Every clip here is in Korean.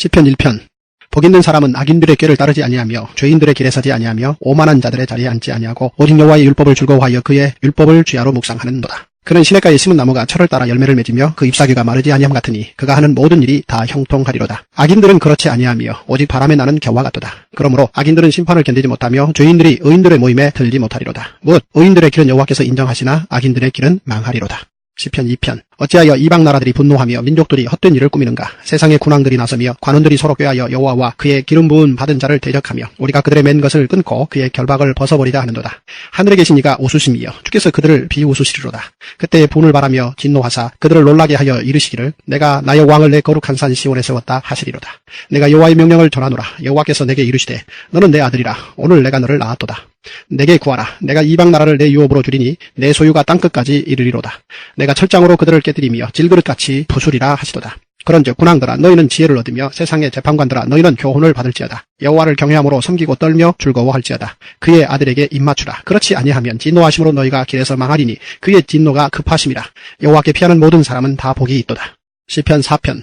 시편 1편 복 있는 사람은 악인들의 꾀를 따르지 아니하며 죄인들의 길에 서지 아니하며 오만한 자들의 자리에 앉지 아니하고 오직 여호와의 율법을 즐거워하여 그의 율법을 주야로 묵상하는도다. 그는 시냇가에 심은 나무가 철을 따라 열매를 맺으며 그 잎사귀가 마르지 아니함 같으니 그가 하는 모든 일이 다 형통하리로다. 악인들은 그렇지 아니하며 오직 바람에 나는 겨와 같도다. 그러므로 악인들은 심판을 견디지 못하며 죄인들이 의인들의 모임에 들지 못하리로다. 무엇 의인들의 길은 여호와께서 인정하시나 악인들의 길은 망하리로다. 시편 2편 어찌하여 이방 나라들이 분노하며 민족들이 헛된 일을 꾸미는가? 세상의 군왕들이 나서며 관원들이 서로 꾀하여 여호와와 그의 기름 부은 받은 자를 대적하며 우리가 그들의 맨 것을 끊고 그의 결박을 벗어버리다 하는도다. 하늘에 계신 이가 웃으심이여 주께서 그들을 비웃으시리로다. 그때 분을 바라며 진노하사 그들을 놀라게 하여 이르시기를 내가 나의 왕을 내 거룩한 산 시온에 세웠다 하시리로다. 내가 여호와의 명령을 전하노라. 여호와께서 내게 이르시되 너는 내 아들이라. 오늘 내가 너를 낳았도다. 내게 구하라. 내가 이방 나라를 내 유업으로 주리니 내 소유가 땅끝까지 이르리로다. 내가 철장으로 그들을 깨뜨리며 질그릇같이 부수리라 하시도다. 그런즉 군왕들아 너희는 지혜를 얻으며 세상의 재판관들아 너희는 교훈을 받을지어다. 여호와를 경외함으로 섬기고 떨며 즐거워할지어다. 그의 아들에게 입맞추라. 그렇지 아니하면 진노하심으로 너희가 길에서 망하리니 그의 진노가 급하심이라. 여호와께 피하는 모든 사람은 다 복이 있도다. 시편 4편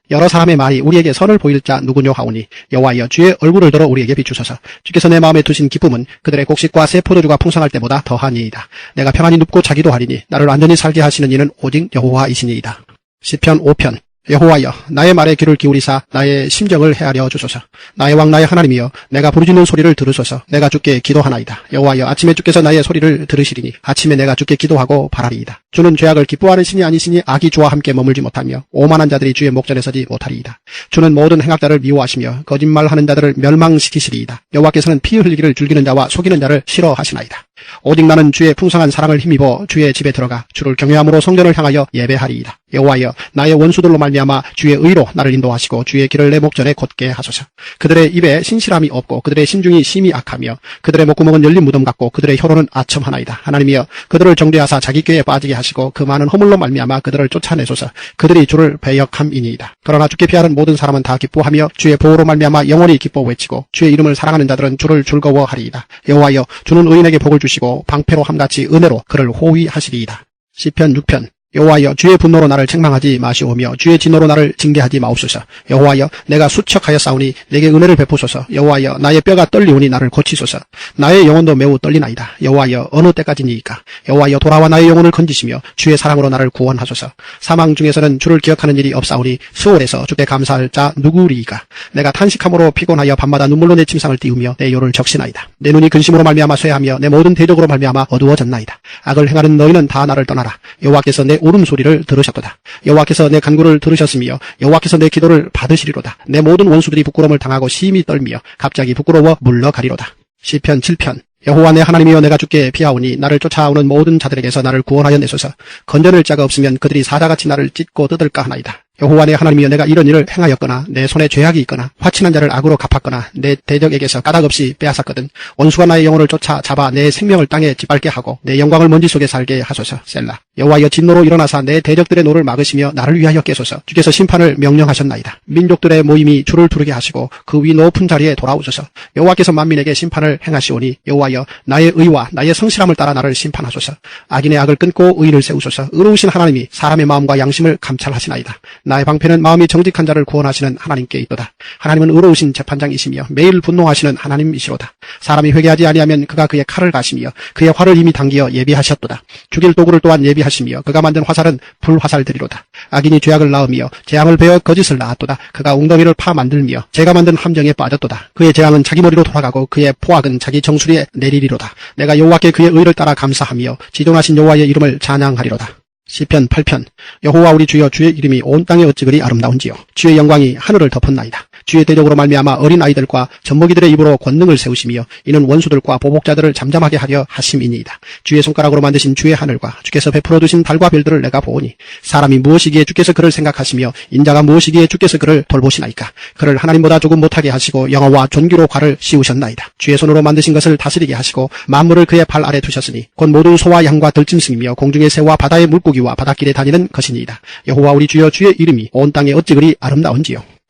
여러 사람의 말이 우리에게 선을 보일 자 누구뇨 하오니 여호와여 주의 얼굴을 들어 우리에게 비추소서. 주께서 내 마음에 두신 기쁨은 그들의 곡식과 새 포도주가 풍성할 때보다 더하니이다. 내가 평안히 눕고 자기도 하리니 나를 완전히 살게 하시는 이는 오직 여호와이시니이다. 시편 5편 여호와여 나의 말에 귀를 기울이사 나의 심정을 헤아려 주소서. 나의 왕 나의 하나님이여 내가 부르짖는 소리를 들으소서. 내가 주께 기도하나이다. 여호와여 아침에 주께서 나의 소리를 들으시리니 아침에 내가 주께 기도하고 바라리이다. 주는 죄악을 기뻐하는 신이 아니시니 악이 주와 함께 머물지 못하며 오만한 자들이 주의 목전에 서지 못하리이다. 주는 모든 행악자를 미워하시며 거짓말하는 자들을 멸망시키시리이다. 여호와께서는 피 흘리기를 즐기는 자와 속이는 자를 싫어하시나이다 오직 나는 주의 풍성한 사랑을 힘입어 주의 집에 들어가 주를 경외함으로 성전을 향하여 예배하리이다. 여호와여 나의 원수들로 말미암아 주의 의로 나를 인도하시고 주의 길을 내 목전에 곧게 하소서. 그들의 입에 신실함이 없고 그들의 심중이 심히 악하며 그들의 목구멍은 열린 무덤 같고 그들의 혀로는 아첨하나이다. 하나님이여 그들을 정죄하사 자기 꾀에 빠지게 하시고 그 많은 허물로 말미암아 그들을 쫓아내소서. 그들이 주를 배역함이니이다. 그러나 주께 피하는 모든 사람은 다 기뻐하며 주의 보호로 말미암아 영원히 기뻐 외치고 주의 이름을 사랑하는 자들은 주를 즐거워하리이다. 여호와여 주는 의인에게 복을 주시 고 방패로 함같이 은혜로 그를 호위하시리이다. 시편 6편 여호와여 주의 분노로 나를 책망하지 마시오며 주의 진노로 나를 징계하지 마옵소서. 여호와여 내가 수척하여 싸우니 내게 은혜를 베푸소서. 여호와여 나의 뼈가 떨리오니 나를 고치소서. 나의 영혼도 매우 떨리나이다. 여호와여 어느 때까지니이까. 여호와여 돌아와 나의 영혼을 건지시며 주의 사랑으로 나를 구원하소서. 사망 중에서는 주를 기억하는 일이 없사오니 수월에서 주께 감사할 자 누구리이까. 내가 탄식함으로 피곤하여 밤마다 눈물로 내 침상을 띄우며 내 요를 적시나이다. 내 눈이 근심으로 말미암아 쇠하며 내 모든 대적으로 말미암아 어두워졌나이다. 악을 행하는 너희는 다 나를 떠나라. 여호와께서 내 울음소리를 들으셨도다. 여호와께서 내 간구를 들으셨으며 여호와께서 내 기도를 받으시리로다. 내 모든 원수들이 부끄러움을 당하고 심히 떨며 갑자기 부끄러워 물러가리로다. 시편 7편 여호와 내 하나님이여 내가 주께 피하오니 나를 쫓아오는 모든 자들에게서 나를 구원하여 내소서 건져낼 자가 없으면 그들이 사자같이 나를 찢고 뜯을까 하나이다. 여호와 내 하나님이여 내가 이런 일을 행하였거나 내 손에 죄악이 있거나 화친한 자를 악으로 갚았거나 내 대적에게서 까닭 없이 빼앗았거든. 원수가 나의 영혼을 쫓아 잡아 내 생명을 땅에 짓밟게 하고 내 영광을 먼지 속에 살게 하소서. 셀라. 여호와여 진노로 일어나사 내 대적들의 노를 막으시며 나를 위하여 깨소서. 주께서 심판을 명령하셨나이다. 민족들의 모임이 주를 부르게 하시고 그 위 높은 자리에 돌아오소서. 여호와께서 만민에게 심판을 행하시오니 여호와여 나의 의와 나의 성실함을 따라 나를 심판하소서. 악인의 악을 끊고 의인을 세우소서. 의로우신 하나님이 사람의 마음과 양심을 감찰하시나이다 나의 방패는 마음이 정직한 자를 구원하시는 하나님께 있도다. 하나님은 의로우신 재판장이시며 매일 분노하시는 하나님이시로다. 사람이 회개하지 아니하면 그가 그의 칼을 가시며 그의 활을 이미 당기어 예비하셨도다. 죽일 도구를 또한 예비하시며 그가 만든 화살은 불화살들이로다. 악인이 죄악을 낳으며 재앙을 베어 거짓을 낳았도다. 그가 웅덩이를 파 만들며 제가 만든 함정에 빠졌도다. 그의 재앙은 자기 머리로 돌아가고 그의 포악은 자기 정수리에 내리리로다. 내가 여호와께 그의 의를 따라 감사하며 지존하신 여호와의 이름을 찬양하리로다. 시편 8편 여호와 우리 주여 주의 이름이 온 땅에 어찌 그리 아름다운지요. 주의 영광이 하늘을 덮었나이다 주의 대적으로 말미암아 어린 아이들과 젖먹이들의 입으로 권능을 세우시며 이는 원수들과 보복자들을 잠잠하게 하려 하심이니이다. 주의 손가락으로 만드신 주의 하늘과 주께서 베풀어 두신 달과 별들을 내가 보오니 사람이 무엇이기에 주께서 그를 생각하시며 인자가 무엇이기에 주께서 그를 돌보시나이까 그를 하나님보다 조금 못하게 하시고 영어와 존귀로 과를 씌우셨나이다. 주의 손으로 만드신 것을 다스리게 하시고 만물을 그의 발 아래 두셨으니 곧 모든 소와 양과 들짐승이며 공중의 새와 바다의 물고기와 바닷길에 다니는 것이니이다. 여호와 우리 주여 주의 이름이 온 땅에 어찌 그리 아름다운지요.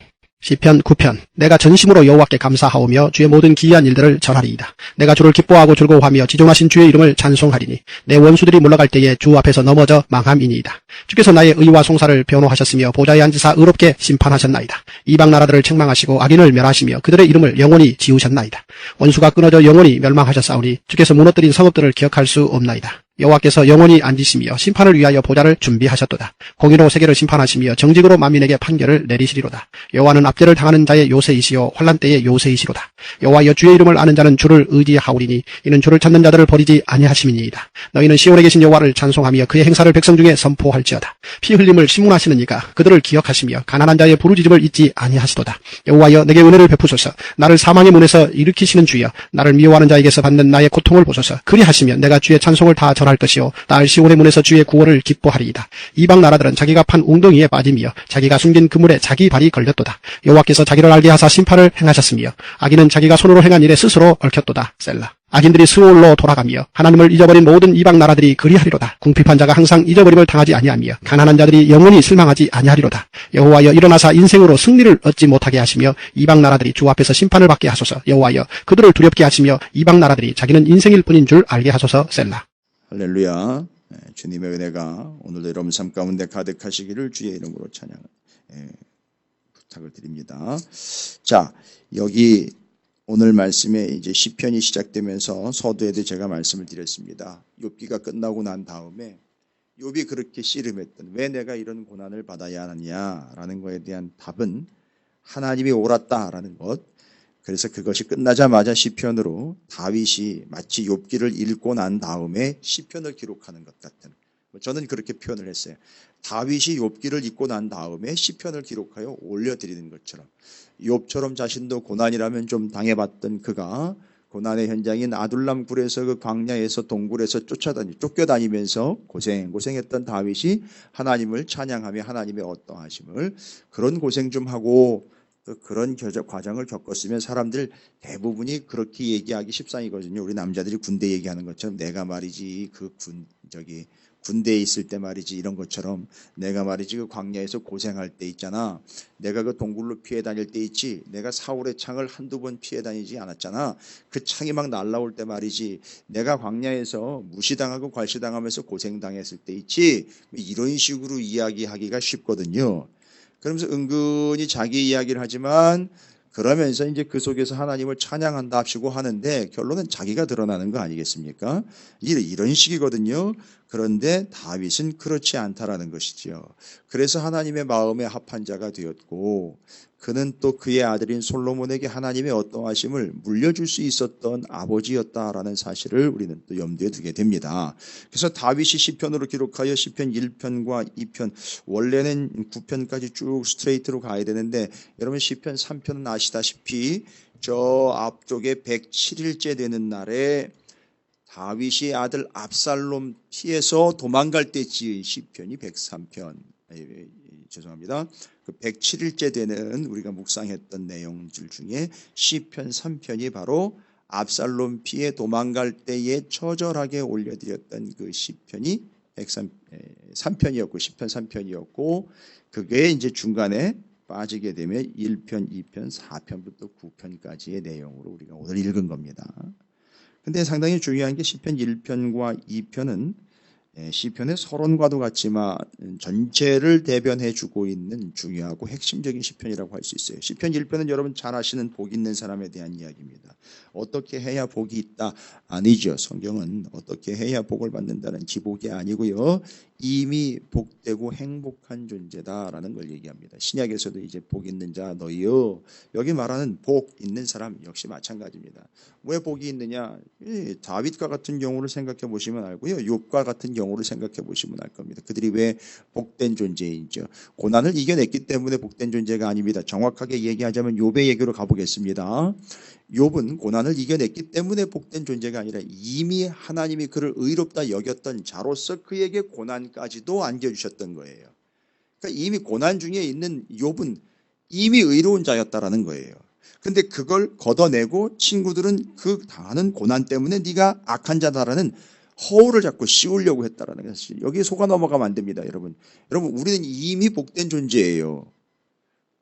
시편 9편 내가 전심으로 여호와께 감사하오며 주의 모든 기이한 일들을 전하리이다. 내가 주를 기뻐하고 즐거워하며 지존하신 주의 이름을 찬송하리니 내 원수들이 물러갈 때에 주 앞에서 넘어져 망함이니이다. 주께서 나의 의와 송사를 변호하셨으며 보좌에 앉으사 의롭게 심판하셨나이다. 이방 나라들을 책망하시고 악인을 멸하시며 그들의 이름을 영원히 지우셨나이다. 원수가 끊어져 영원히 멸망하셨사오니 주께서 무너뜨린 성읍들을 기억할 수 없나이다. 여호와께서 영원히 앉으시며 심판을 위하여 보좌를 준비하셨도다. 공의로 세계를 심판하시며 정직으로 만민에게 판결을 내리시리로다. 여호와는 압제를 당하는 자의 요새이시요 환란 때의 요새이시로다. 여호와여 주의 이름을 아는 자는 주를 의지하오리니 이는 주를 찾는 자들을 버리지 아니하심이니이다. 너희는 시온에 계신 여호와를 찬송하며 그의 행사를 백성 중에 선포할지어다. 피 흘림을 심문하시는 이가 그들을 기억하시며 가난한 자의 부르짖음을 잊지 아니하시도다. 여호와여 내게 은혜를 베푸소서. 나를 사망의 문에서 일으키시는 주여 나를 미워하는 자에게서 받는 나의 고통을 보소서. 그리하시면 내가 주의 찬송을 다 전할 것이요 딸 시온의 문에서 주의 구원을 기뻐하리이다. 이방 나라들은 자기가 판 웅덩이에 빠짐이여 자기가 숨긴 그물에 자기 발이 걸렸도다. 여호와께서 자기를 알게 하사 심판을 행하셨으며 악인은 자기가 손으로 행한 일에 스스로 얽혔도다. 셀라. 악인들이 스올로 돌아가며 하나님을 잊어버린 모든 이방 나라들이 그리하리로다. 궁핍한 자가 항상 잊어버림을 당하지 아니하며 가난한 자들이 영원히 실망하지 아니하리로다. 여호와여 일어나사 인생으로 승리를 얻지 못하게 하시며 이방 나라들이 주 앞에서 심판을 받게 하소서. 여호와여 그들을 두렵게 하시며 이방 나라들이 자기는 인생일 뿐인 줄 알게 하소서. 셀라. 할렐루야. 예, 주님의 은혜가 오늘도 여러분 삶 가운데 가득하시기를 주의 이름으로 찬양 예, 부탁을 드립니다. 자, 여기 오늘 말씀에 이제 시편이 시작되면서 서두에도 제가 말씀을 드렸습니다. 욥기가 끝나고 난 다음에 욥이 그렇게 씨름했던 왜 내가 이런 고난을 받아야 하느냐라는 것에 대한 답은 하나님이 옳았다라는 것. 그래서 그것이 끝나자마자 시편으로 다윗이 마치 욥기를 읽고 난 다음에 시편을 기록하는 것 같은 뭐 저는 그렇게 표현을 했어요. 다윗이 욥기를 읽고 난 다음에 시편을 기록하여 올려드리는 것처럼 욥처럼 자신도 고난이라면 좀 당해봤던 그가 고난의 현장인 아둘람 굴에서 그 광야에서 동굴에서 쫓아다니 쫓겨다니면서 고생 고생했던 다윗이 하나님을 찬양하며 하나님의 어떠하심을 그런 고생 좀 하고 또 그런 겨저- 과정을 겪었으면 사람들 대부분이 그렇게 얘기하기 십상이거든요. 우리 남자들이 군대 얘기하는 것처럼 내가 말이지 그 군 저기 군대에 있을 때 말이지 이런 것처럼 내가 말이지 그 광야에서 고생할 때 있잖아. 내가 그 동굴로 피해 다닐 때 있지. 내가 사울의 창을 한두 번 피해 다니지 않았잖아. 그 창이 막 날라올 때 말이지. 내가 광야에서 무시당하고 괄시당하면서 고생당했을 때 있지. 이런 식으로 이야기하기가 쉽거든요. 그러면서 은근히 자기 이야기를 하지만 그러면서 이제 그 속에서 하나님을 찬양한다 합시고 하는데 결론은 자기가 드러나는 거 아니겠습니까? 이런 식이거든요. 그런데 다윗은 그렇지 않다라는 것이지요. 그래서 하나님의 마음에 합한 자가 되었고 그는 또 그의 아들인 솔로몬에게 하나님의 어떠하심을 물려줄 수 있었던 아버지였다라는 사실을 우리는 또 염두에 두게 됩니다. 그래서 다윗이 시편으로 기록하여 시편 1편과 2편 원래는 9편까지 쭉 스트레이트로 가야 되는데 여러분 시편 3편은 아시다시피 저 앞쪽에 107일째 되는 날에 다윗이 아들 압살롬 피해서 도망갈 때 지은 시편이 103편. 죄송합니다. 그 107일째 되는 우리가 묵상했던 내용들 중에 시편 3편이 바로 압살롬 피해 도망갈 때에 처절하게 올려드렸던 그 시편이 103편이었고 시편 3편이었고 그게 이제 중간에 빠지게 되면 1편, 2편, 4편부터 9편까지의 내용으로 우리가 오늘 읽은 겁니다. 근데 상당히 중요한 게 시편 1편과 2편은 예, 시편의 서론과도 같지만 전체를 대변해 주고 있는 중요하고 핵심적인 시편이라고 할 수 있어요. 시편 1편은 여러분 잘 아시는 복 있는 사람에 대한 이야기입니다. 어떻게 해야 복이 있다? 아니죠. 성경은 어떻게 해야 복을 받는다는 기복이 아니고요. 이미 복되고 행복한 존재다라는 걸 얘기합니다. 신약에서도 이제 복 있는 자 너희요. 여기 말하는 복 있는 사람 역시 마찬가지입니다. 왜 복이 있느냐? 이 다윗과 같은 경우를 생각해 보시면 알고요. 욥과 같은 경우 를 생각해 보시면 알 겁니다. 그들이 왜 복된 존재인지요. 고난을 이겨냈기 때문에 복된 존재가 아닙니다. 정확하게 얘기하자면 욥의 얘기로 가보겠습니다. 욥은 고난을 이겨냈기 때문에 복된 존재가 아니라 이미 하나님이 그를 의롭다 여겼던 자로서 그에게 고난까지도 안겨주셨던 거예요. 그러니까 이미 고난 중에 있는 욥은 이미 의로운 자였다라는 거예요. 근데 그걸 걷어내고 친구들은 그 당하는 고난 때문에 네가 악한 자다라는 허울을 자꾸 씌우려고 했다라는 것이 여기에 속아 넘어가면 안 됩니다, 여러분. 여러분 우리는 이미 복된 존재예요.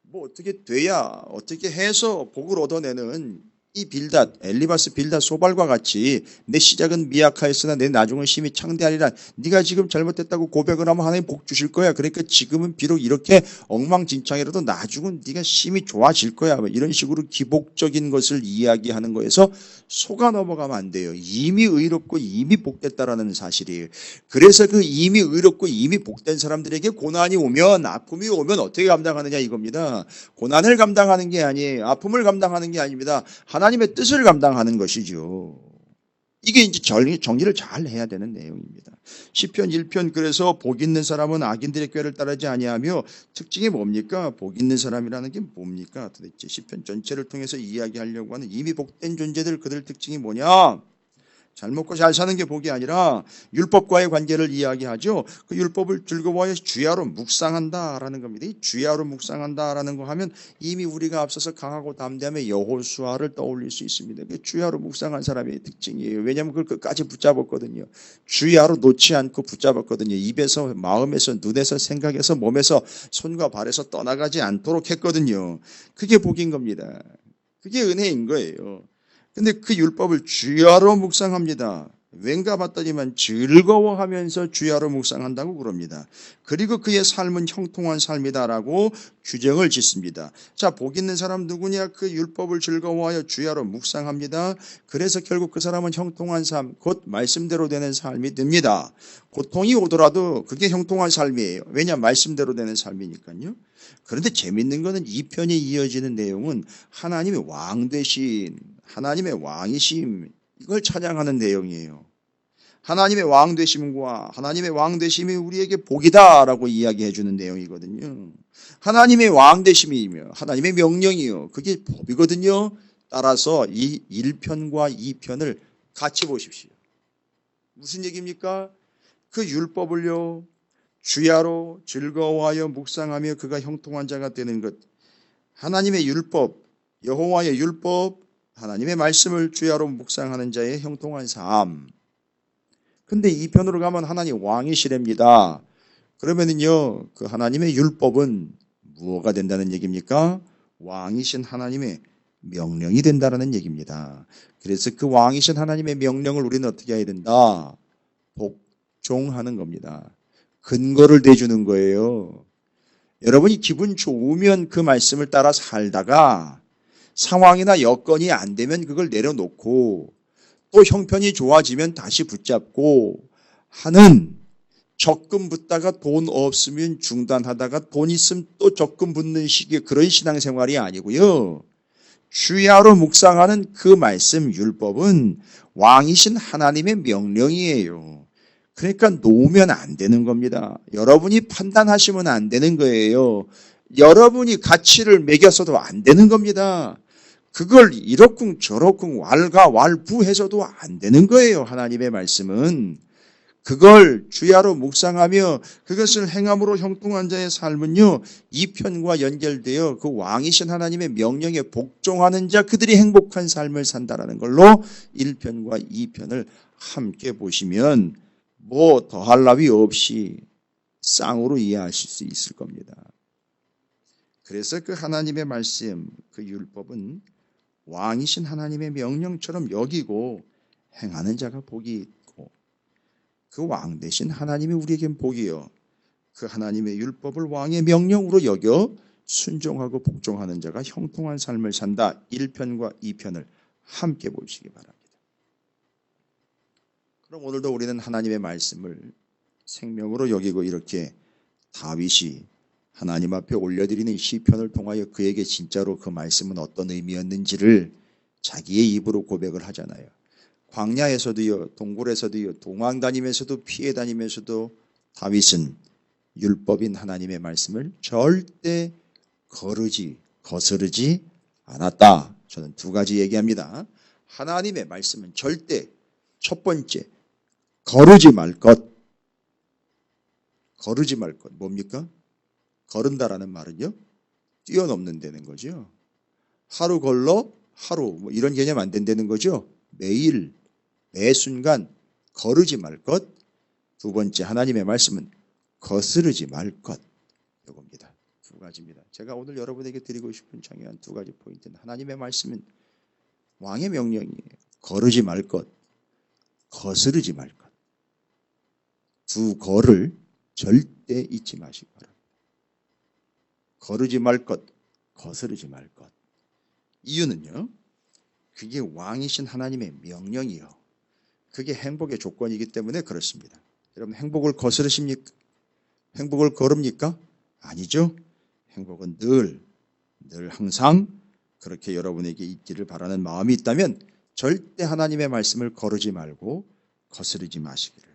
뭐 어떻게 돼야 어떻게 해서 복을 얻어내는 이 빌닷 엘리바스 빌닷 소발과 같이 내 시작은 미약하였으나 내 나중은 심히 창대하리라. 네가 지금 잘못됐다고 고백을 하면 하나님 복 주실 거야. 그러니까 지금은 비록 이렇게 엉망진창이라도 나중은 네가 심히 좋아질 거야. 뭐 이런 식으로 기복적인 것을 이야기하는 거에서 속아 넘어가면 안 돼요. 이미 의롭고 이미 복됐다라는 사실이에요. 그래서 그 이미 의롭고 이미 복된 사람들에게 고난이 오면 아픔이 오면 어떻게 감당하느냐 이겁니다. 고난을 감당하는 게 아니에요. 아픔을 감당하는 게 아닙니다. 하나님의 뜻을 감당하는 것이죠. 이게 이제 정리, 정리를 잘 해야 되는 내용입니다. 시편 1편 그래서 복 있는 사람은 악인들의 꾀를 따르지 아니하며 특징이 뭡니까? 복 있는 사람이라는 게 뭡니까? 도대체 시편 전체를 통해서 이야기하려고 하는 이미 복된 존재들 그들 특징이 뭐냐? 잘 먹고 잘 사는 게 복이 아니라 율법과의 관계를 이야기하죠. 그 율법을 즐거워하여 주야로 묵상한다라는 겁니다. 이 주야로 묵상한다라는 거 하면 이미 우리가 앞서서 강하고 담대함의 여호수아를 떠올릴 수 있습니다. 그 주야로 묵상한 사람의 특징이에요. 왜냐하면 그걸 끝까지 붙잡았거든요. 주야로 놓지 않고 붙잡았거든요. 입에서 마음에서 눈에서 생각에서 몸에서 손과 발에서 떠나가지 않도록 했거든요. 그게 복인 겁니다. 그게 은혜인 거예요. 근데 그 율법을 주야로 묵상합니다. 왠가 봤더니만 즐거워하면서 주야로 묵상한다고 그럽니다. 그리고 그의 삶은 형통한 삶이다라고 규정을 짓습니다. 자, 복 있는 사람 누구냐? 그 율법을 즐거워하여 주야로 묵상합니다. 그래서 결국 그 사람은 형통한 삶, 곧 말씀대로 되는 삶이 됩니다. 고통이 오더라도 그게 형통한 삶이에요. 왜냐? 말씀대로 되는 삶이니까요. 그런데 재밌는 거는 이 편에 이어지는 내용은 하나님의 왕 되신 하나님의 왕이심 이걸 찬양하는 내용이에요. 하나님의 왕 되심과 하나님의 왕 되심이 우리에게 복이다라고 이야기해 주는 내용이거든요. 하나님의 왕 되심이며 하나님의 명령이요. 그게 법이거든요. 따라서 이 1편과 2편을 같이 보십시오. 무슨 얘기입니까? 그 율법을요. 주야로 즐거워하여 묵상하며 그가 형통한 자가 되는 것. 하나님의 율법, 여호와의 율법, 하나님의 말씀을 주야로 묵상하는 자의 형통한 삶. 근데 이 편으로 가면 하나님 왕이시랍니다. 그러면은요, 그 하나님의 율법은 무엇가 된다는 얘기입니까? 왕이신 하나님의 명령이 된다는 얘기입니다. 그래서 그 왕이신 하나님의 명령을 우리는 어떻게 해야 된다? 복종하는 겁니다. 근거를 대주는 거예요. 여러분이 기분 좋으면 그 말씀을 따라 살다가 상황이나 여건이 안 되면 그걸 내려놓고 또 형편이 좋아지면 다시 붙잡고 하는 적금 붙다가 돈 없으면 중단하다가 돈 있으면 또 적금 붙는 식의 그런 신앙생활이 아니고요. 주야로 묵상하는 그 말씀 율법은 왕이신 하나님의 명령이에요. 그러니까 놓으면 안 되는 겁니다. 여러분이 판단하시면 안 되는 거예요. 여러분이 가치를 매겼어도 안 되는 겁니다. 그걸 이렇쿵 저렇쿵 왈가왈부해서도 안 되는 거예요. 하나님의 말씀은. 그걸 주야로 묵상하며 그것을 행함으로 형통한 자의 삶은요, 이 편과 연결되어 그 왕이신 하나님의 명령에 복종하는 자 그들이 행복한 삶을 산다라는 걸로 1편과 2편을 함께 보시면 뭐 더할 나위 없이 쌍으로 이해하실 수 있을 겁니다. 그래서 그 하나님의 말씀, 그 율법은 왕이신 하나님의 명령처럼 여기고 행하는 자가 복이 있고 그 왕 대신 하나님이 우리에겐 복이요. 그 하나님의 율법을 왕의 명령으로 여겨 순종하고 복종하는 자가 형통한 삶을 산다. 1편과 2편을 함께 보시기 바랍니다. 그럼 오늘도 우리는 하나님의 말씀을 생명으로 여기고 이렇게 다윗이 하나님 앞에 올려드리는 시편을 통하여 그에게 진짜로 그 말씀은 어떤 의미였는지를 자기의 입으로 고백을 하잖아요. 광야에서도요, 동굴에서도요, 동왕 다니면서도 피해 다니면서도 다윗은 율법인 하나님의 말씀을 절대 거르지 거스르지 않았다. 저는 두 가지 얘기합니다. 하나님의 말씀은 절대 첫 번째 거르지 말 것. 거르지 말 것. 뭡니까? 거른다라는 말은요. 뛰어넘는다는 거죠. 하루 걸러 하루 뭐 이런 개념 안 된다는 거죠. 매일 매 순간 거르지 말 것. 두 번째 하나님의 말씀은 거스르지 말 것. 이겁니다. 두 가지입니다. 제가 오늘 여러분에게 드리고 싶은 중요한 두 가지 포인트는 하나님의 말씀은 왕의 명령이에요. 거르지 말 것, 거스르지 말 것. 두 거를 절대 잊지 마시기 바랍니다. 거르지 말 것, 거스르지 말 것. 이유는요. 그게 왕이신 하나님의 명령이요. 그게 행복의 조건이기 때문에 그렇습니다. 여러분 행복을 거스르십니까? 행복을 거릅니까? 아니죠. 행복은 늘, 늘 항상 그렇게 여러분에게 있기를 바라는 마음이 있다면 절대 하나님의 말씀을 거르지 말고 거스르지 마시기를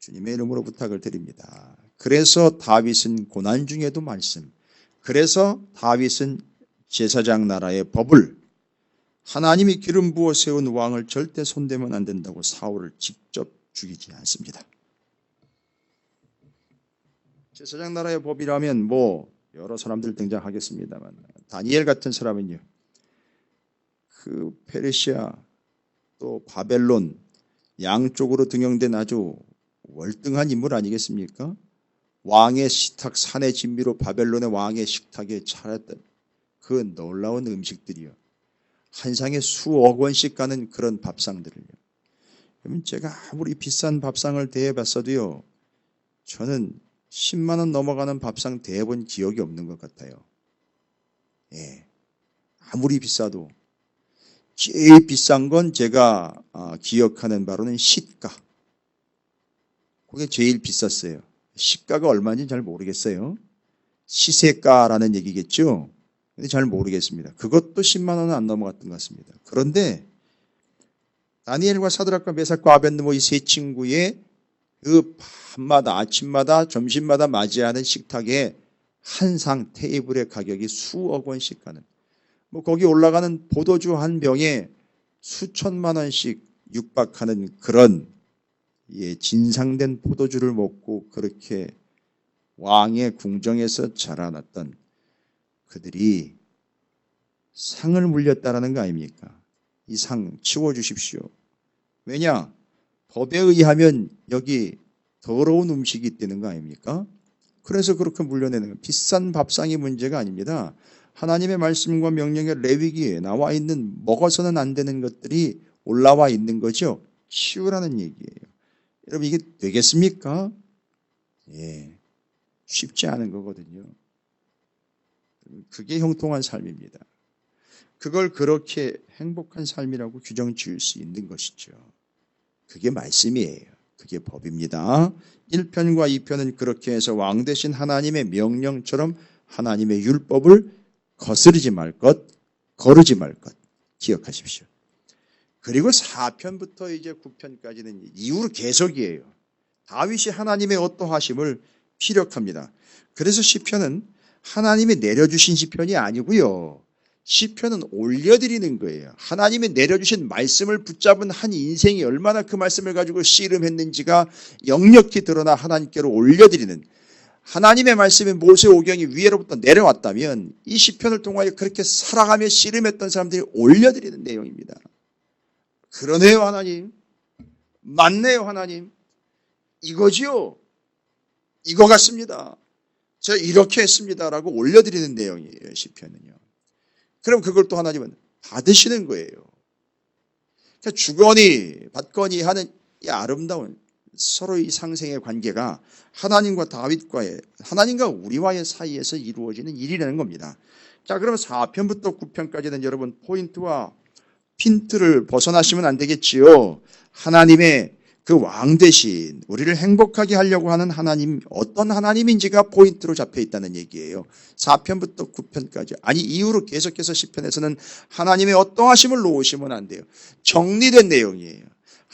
주님의 이름으로 부탁을 드립니다. 그래서 다윗은 고난 중에도 말씀, 그래서 다윗은 제사장 나라의 법을 하나님이 기름 부어 세운 왕을 절대 손대면 안 된다고 사울을 직접 죽이지 않습니다. 제사장 나라의 법이라면 뭐 여러 사람들 등장하겠습니다만 다니엘 같은 사람은요. 그 페르시아 또 바벨론 양쪽으로 등용된 아주 월등한 인물 아니겠습니까? 왕의 식탁 산의 진미로 바벨론의 왕의 식탁에 차렸던 그 놀라운 음식들이요. 한 상에 수억 원씩 가는 그런 밥상들을요. 그러면 제가 아무리 비싼 밥상을 대해봤어도요. 저는 10만 원 넘어가는 밥상 대본 기억이 없는 것 같아요. 예. 아무리 비싸도 제일 비싼 건 제가 아, 기억하는 바로는 시가. 그게 제일 비쌌어요. 시가가 얼마인지 잘 모르겠어요. 시세가라는 얘기겠죠. 근데 잘 모르겠습니다. 그것도 10만 원은 안 넘어갔던 것 같습니다. 그런데 다니엘과 사드락과 메삭과 아벤드모 이 세 친구의 그 밤마다 아침마다 점심마다 맞이하는 식탁에 한 상 테이블의 가격이 수억 원씩 가는 뭐 거기 올라가는 포도주 한 병에 수천만 원씩 육박하는 그런 예, 진상된 포도주를 먹고 그렇게 왕의 궁정에서 자라났던 그들이 상을 물렸다라는 거 아닙니까? 이 상 치워주십시오. 왜냐? 법에 의하면 여기 더러운 음식이 있다는 거 아닙니까? 그래서 그렇게 물려내는 거 비싼 밥상이 문제가 아닙니다. 하나님의 말씀과 명령의 레위기에 나와 있는 먹어서는 안 되는 것들이 올라와 있는 거죠. 치우라는 얘기예요. 여러분 이게 되겠습니까? 예. 쉽지 않은 거거든요. 그게 형통한 삶입니다. 그걸 그렇게 행복한 삶이라고 규정 지을 수 있는 것이죠. 그게 말씀이에요. 그게 법입니다. 1편과 2편은 그렇게 해서 왕 대신 하나님의 명령처럼 하나님의 율법을 거스르지 말 것, 거르지 말 것 기억하십시오. 그리고 4편부터 이제 9편까지는 이후로 계속이에요. 다윗이 하나님의 어떠하심을 피력합니다. 그래서 시편은 하나님이 내려주신 시편이 아니고요. 시편은 올려드리는 거예요. 하나님이 내려주신 말씀을 붙잡은 한 인생이 얼마나 그 말씀을 가지고 씨름했는지가 역력히 드러나 하나님께로 올려드리는 하나님의 말씀이 모세 오경이 위에로부터 내려왔다면 이 시편을 통하여 그렇게 살아가며 씨름했던 사람들이 올려드리는 내용입니다. 그러네요 하나님. 맞네요 하나님. 이거지요. 이거 같습니다. 저 이렇게 했습니다라고 올려드리는 내용이에요 시편은요. 그럼 그걸 또 하나님은 받으시는 거예요. 그러니까 주거니 받거니 하는 이 아름다운 서로의 상생의 관계가 하나님과 다윗과의 하나님과 우리와의 사이에서 이루어지는 일이라는 겁니다. 자, 그러면 4편부터 9편까지는 여러분 포인트와 핀트를 벗어나시면 안 되겠지요. 하나님의 그 왕 대신 우리를 행복하게 하려고 하는 하나님 어떤 하나님인지가 포인트로 잡혀 있다는 얘기예요. 4편부터 9편까지 아니 이후로 계속해서 10편에서는 하나님의 어떠하심을 놓으시면 안 돼요. 정리된 내용이에요.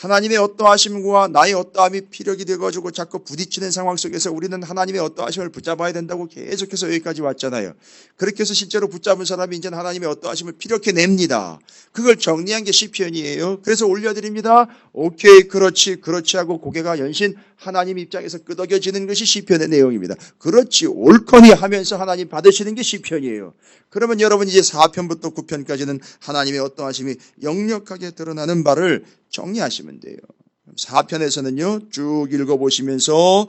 하나님의 어떠하심과 나의 어떠함이 피력이 되어가지고 자꾸 부딪히는 상황 속에서 우리는 하나님의 어떠하심을 붙잡아야 된다고 계속해서 여기까지 왔잖아요. 그렇게 해서 실제로 붙잡은 사람이 이제 하나님의 어떠하심을 피력해 냅니다. 그걸 정리한 게 시편이에요. 그래서 올려드립니다. 오케이, 그렇지, 그렇지 하고 고개가 연신 하나님 입장에서 끄덕여지는 것이 시편의 내용입니다. 그렇지, 옳거니 하면서 하나님 받으시는 게 시편이에요. 그러면 여러분 이제 4편부터 9편까지는 하나님의 어떠하심이 역력하게 드러나는 바를 정리하시면 돼요. 4편에서는요, 쭉 읽어 보시면서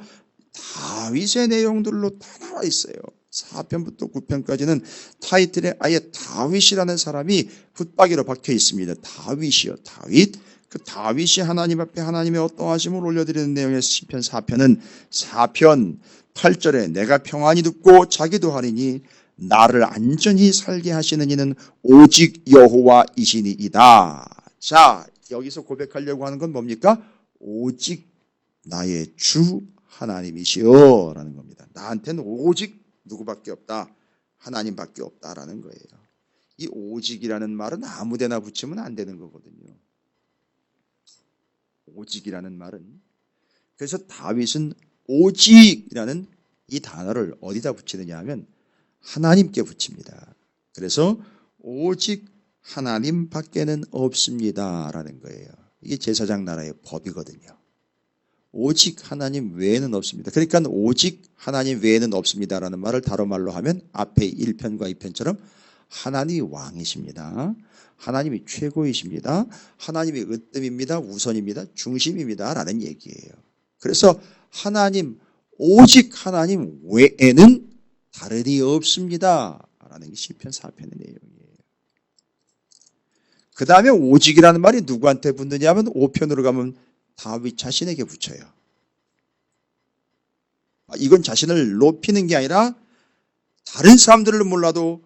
다윗의 내용들로 다 나와 있어요. 4편부터 9편까지는 타이틀에 아예 다윗이라는 사람이 붙박이로 박혀 있습니다. 다윗이요, 다윗. 그 다윗이 하나님 앞에 하나님의 어떠하심을 올려드리는 내용의 시편 4편은 4편 8절에 내가 평안히 듣고 자기도 하리니 나를 안전히 살게 하시는 이는 오직 여호와이시니이다. 자, 여기서 고백하려고 하는 건 뭡니까? 오직 나의 주 하나님이시여 라는 겁니다. 나한테는 오직 누구밖에 없다. 하나님밖에 없다라는 거예요. 이 오직이라는 말은 아무데나 붙이면 안 되는 거거든요. 오직이라는 말은 그래서 다윗은 오직이라는 이 단어를 어디다 붙이느냐 하면 하나님께 붙입니다. 그래서 오직 하나님 밖에는 없습니다라는 거예요. 이게 제사장 나라의 법이거든요. 오직 하나님 외에는 없습니다. 그러니까 오직 하나님 외에는 없습니다라는 말을 다른 말로 하면 앞에 1편과 2편처럼 하나님이 왕이십니다. 하나님이 최고이십니다. 하나님이 으뜸입니다. 우선입니다. 중심입니다. 라는 얘기예요. 그래서 하나님, 오직 하나님 외에는 다른 이 없습니다. 라는 게 시편 4편의 내용이에요. 그 다음에 오직이라는 말이 누구한테 붙느냐 하면 5편으로 가면 다윗 자신에게 붙여요. 아, 이건 자신을 높이는 게 아니라 다른 사람들을 몰라도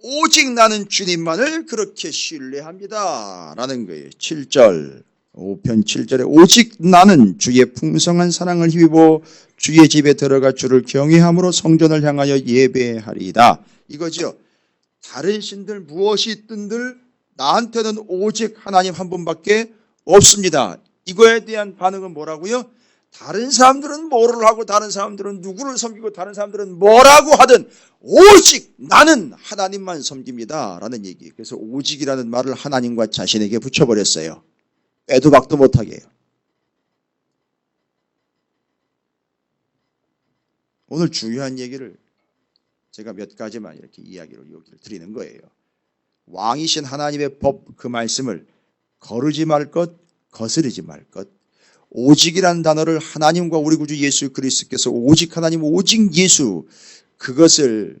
오직 나는 주님만을 그렇게 신뢰합니다. 라는 거예요. 7절, 5편 7절에 오직 나는 주의 풍성한 사랑을 힘입어 주의 집에 들어가 주를 경외함으로 성전을 향하여 예배하리이다. 이거죠. 다른 신들 무엇이 있든들 나한테는 오직 하나님 한 분밖에 없습니다. 이거에 대한 반응은 뭐라고요? 다른 사람들은 뭐를 하고 다른 사람들은 누구를 섬기고 다른 사람들은 뭐라고 하든 오직 나는 하나님만 섬깁니다. 라는 얘기. 그래서 오직이라는 말을 하나님과 자신에게 붙여버렸어요. 빼도 박도 못하게. 오늘 중요한 얘기를 제가 몇 가지만 이렇게 이야기로 여기를 드리는 거예요. 왕이신 하나님의 법 그 말씀을 거르지 말 것, 거스르지 말 것. 오직이라는 단어를 하나님과 우리 구주 예수 그리스도께서 오직 하나님, 오직 예수 그것을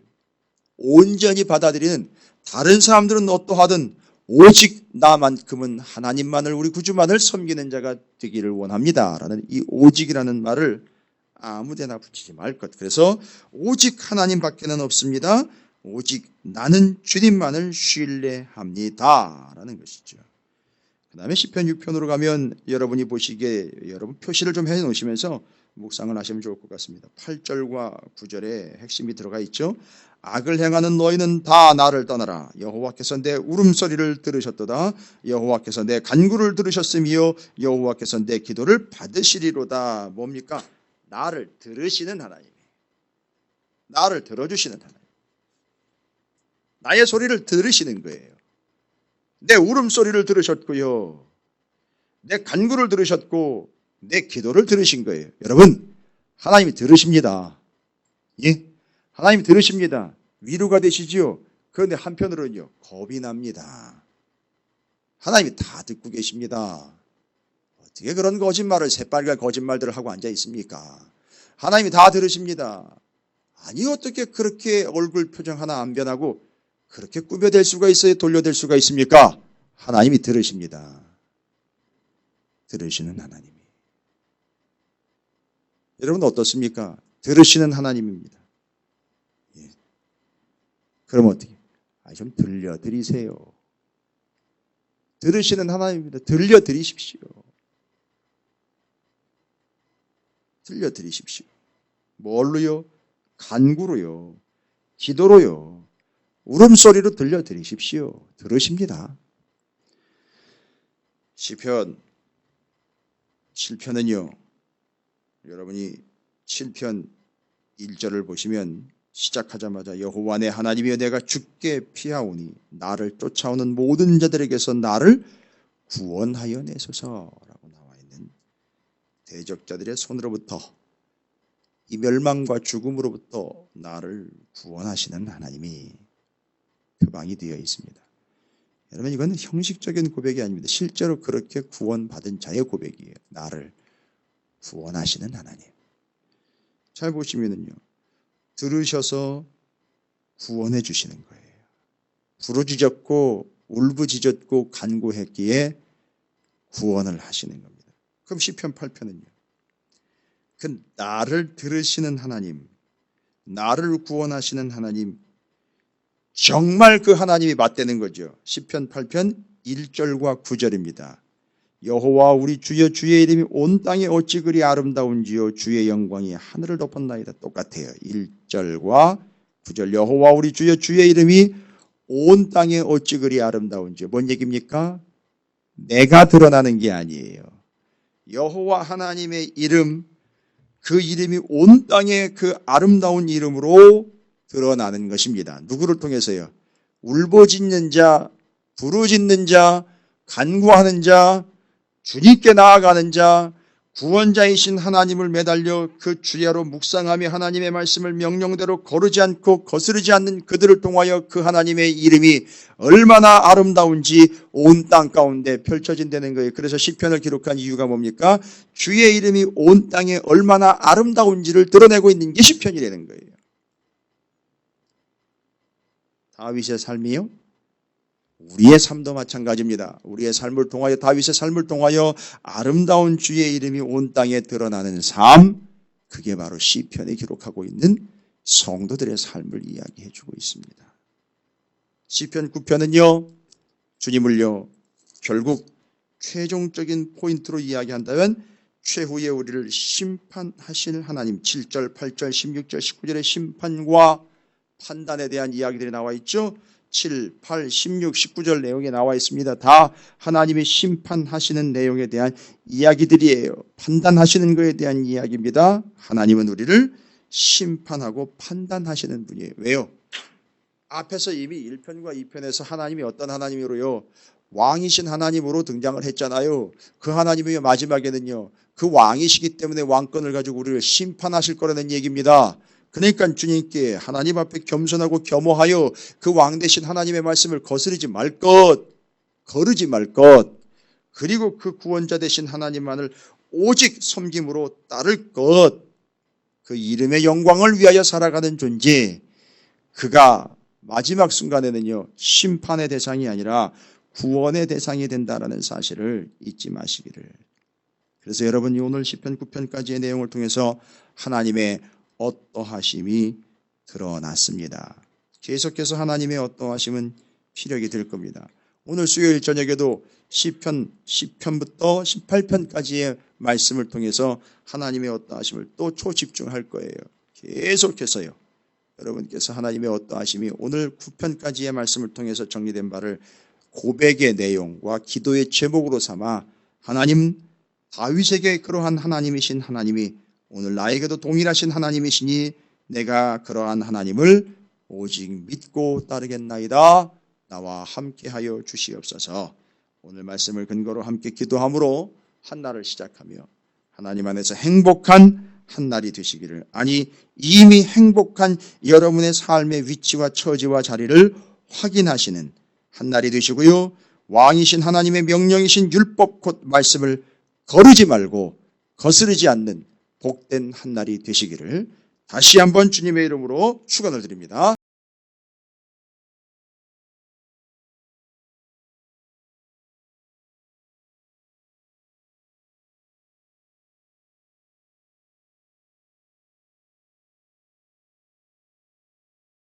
온전히 받아들이는 다른 사람들은 어떠하든 오직 나만큼은 하나님만을 우리 구주만을 섬기는 자가 되기를 원합니다 라는 이 오직이라는 말을 아무데나 붙이지 말 것. 그래서 오직 하나님 밖에는 없습니다. 오직 나는 주님만을 신뢰합니다 라는 것이죠. 그 다음에 시편 6편으로 가면 여러분이 보시기에 여러분 표시를 좀 해 놓으시면서 묵상을 하시면 좋을 것 같습니다. 8절과 9절에 핵심이 들어가 있죠. 악을 행하는 너희는 다 나를 떠나라. 여호와께서 내 울음소리를 들으셨도다. 여호와께서 내 간구를 들으셨으며 여호와께서 내 기도를 받으시리로다. 뭡니까? 나를 들으시는 하나님. 나를 들어주시는 하나님. 나의 소리를 들으시는 거예요. 내 울음소리를 들으셨고요. 내 간구를 들으셨고 내 기도를 들으신 거예요. 여러분, 하나님이 들으십니다. 예? 하나님이 들으십니다. 위로가 되시지요. 그런데 한편으로는요, 겁이 납니다. 하나님이 다 듣고 계십니다. 어떻게 그런 거짓말을 새빨간 거짓말들을 하고 앉아 있습니까? 하나님이 다 들으십니다. 아니 어떻게 그렇게 얼굴 표정 하나 안 변하고 그렇게 꾸며댈 수가 있어요? 돌려댈 수가 있습니까? 하나님이 들으십니다. 들으시는 하나님이. 여러분 어떻습니까? 들으시는 하나님입니다. 예. 그럼 어떻게? 아, 좀 들려드리세요. 들으시는 하나님입니다. 들려드리십시오. 들려드리십시오. 뭘로요? 간구로요. 기도로요. 울음소리로 들려드리십시오. 들으십니다. 시편 7편은요. 여러분이 7편 1절을 보시면 시작하자마자 여호와 내 하나님이여 내가 죽게 피하오니 나를 쫓아오는 모든 자들에게서 나를 구원하여 내소서라고 나와 있는 대적자들의 손으로부터 이 멸망과 죽음으로부터 나를 구원하시는 하나님이 표방이 되어 있습니다. 여러분 이건 형식적인 고백이 아닙니다. 실제로 그렇게 구원받은 자의 고백이에요. 나를 구원하시는 하나님. 잘 보시면은요. 들으셔서 구원해 주시는 거예요. 부르짖었고 울부짖었고 간구했기에 구원을 하시는 겁니다. 그럼 시편 8편은요. 그 나를 들으시는 하나님, 나를 구원하시는 하나님, 정말 그 하나님이 맞대는 거죠. 시편 8편 1절과 9절입니다. 여호와 우리 주여 주의 이름이 온 땅에 어찌 그리 아름다운지요 주의 영광이 하늘을 덮었나이다. 똑같아요. 1절과 9절 여호와 우리 주여 주의 이름이 온 땅에 어찌 그리 아름다운지요. 뭔 얘기입니까? 내가 드러나는 게 아니에요. 여호와 하나님의 이름 그 이름이 온 땅에 그 아름다운 이름으로 드러나는 것입니다. 누구를 통해서요? 울부짖는 자, 부르짖는 자, 간구하는 자, 주님께 나아가는 자, 구원자이신 하나님을 매달려 그 주야로 묵상하며 하나님의 말씀을 명령대로 거르지 않고 거스르지 않는 그들을 통하여 그 하나님의 이름이 얼마나 아름다운지 온 땅 가운데 펼쳐진다는 거예요. 그래서 시편을 기록한 이유가 뭡니까? 주의 이름이 온 땅에 얼마나 아름다운지를 드러내고 있는 게 시편이라는 거예요. 다윗의 삶이요? 우리의 삶도 마찬가지입니다. 우리의 삶을 통하여 다윗의 삶을 통하여 아름다운 주의 이름이 온 땅에 드러나는 삶, 그게 바로 시편에 기록하고 있는 성도들의 삶을 이야기해 주고 있습니다. 시편 9편은요. 주님을요. 결국 최종적인 포인트로 이야기한다면 최후에 우리를 심판하실 하나님 7절, 8절, 16절, 19절의 심판과 판단에 대한 이야기들이 나와 있죠. 7, 8, 16, 19절 내용에 나와 있습니다. 다 하나님이 심판하시는 내용에 대한 이야기들이에요. 판단하시는 것에 대한 이야기입니다. 하나님은 우리를 심판하고 판단하시는 분이에요. 왜요? 앞에서 이미 1편과 2편에서 하나님이 어떤 하나님으로요? 왕이신 하나님으로 등장을 했잖아요. 그 하나님이 마지막에는요. 그 왕이시기 때문에 왕권을 가지고 우리를 심판하실 거라는 얘기입니다. 그러니까 주님께 하나님 앞에 겸손하고 겸허하여 그 왕 대신 하나님의 말씀을 거스르지 말 것, 거르지 말 것, 그리고 그 구원자 대신 하나님만을 오직 섬김으로 따를 것, 그 이름의 영광을 위하여 살아가는 존재, 그가 마지막 순간에는요, 심판의 대상이 아니라 구원의 대상이 된다라는 사실을 잊지 마시기를. 그래서 여러분이 오늘 10편, 9편까지의 내용을 통해서 하나님의 어떠하심이 드러났습니다. 계속해서 하나님의 어떠하심은 피력이 될 겁니다. 오늘 수요일 저녁에도 10편, 10편부터 18편까지의 말씀을 통해서 하나님의 어떠하심을 또 초집중할 거예요. 계속해서요. 여러분께서 하나님의 어떠하심이 오늘 9편까지의 말씀을 통해서 정리된 바를 고백의 내용과 기도의 제목으로 삼아 하나님 다윗에게 그러한 하나님이신 하나님이 오늘 나에게도 동일하신 하나님이시니 내가 그러한 하나님을 오직 믿고 따르겠나이다. 나와 함께하여 주시옵소서. 오늘 말씀을 근거로 함께 기도함으로 한 날을 시작하며 하나님 안에서 행복한 한 날이 되시기를 아니 이미 행복한 여러분의 삶의 위치와 처지와 자리를 확인하시는 한 날이 되시고요. 왕이신 하나님의 명령이신 율법 곧 말씀을 거르지 말고 거스르지 않는 복된 한 날이 되시기를 다시 한번 주님의 이름으로 축원을 드립니다.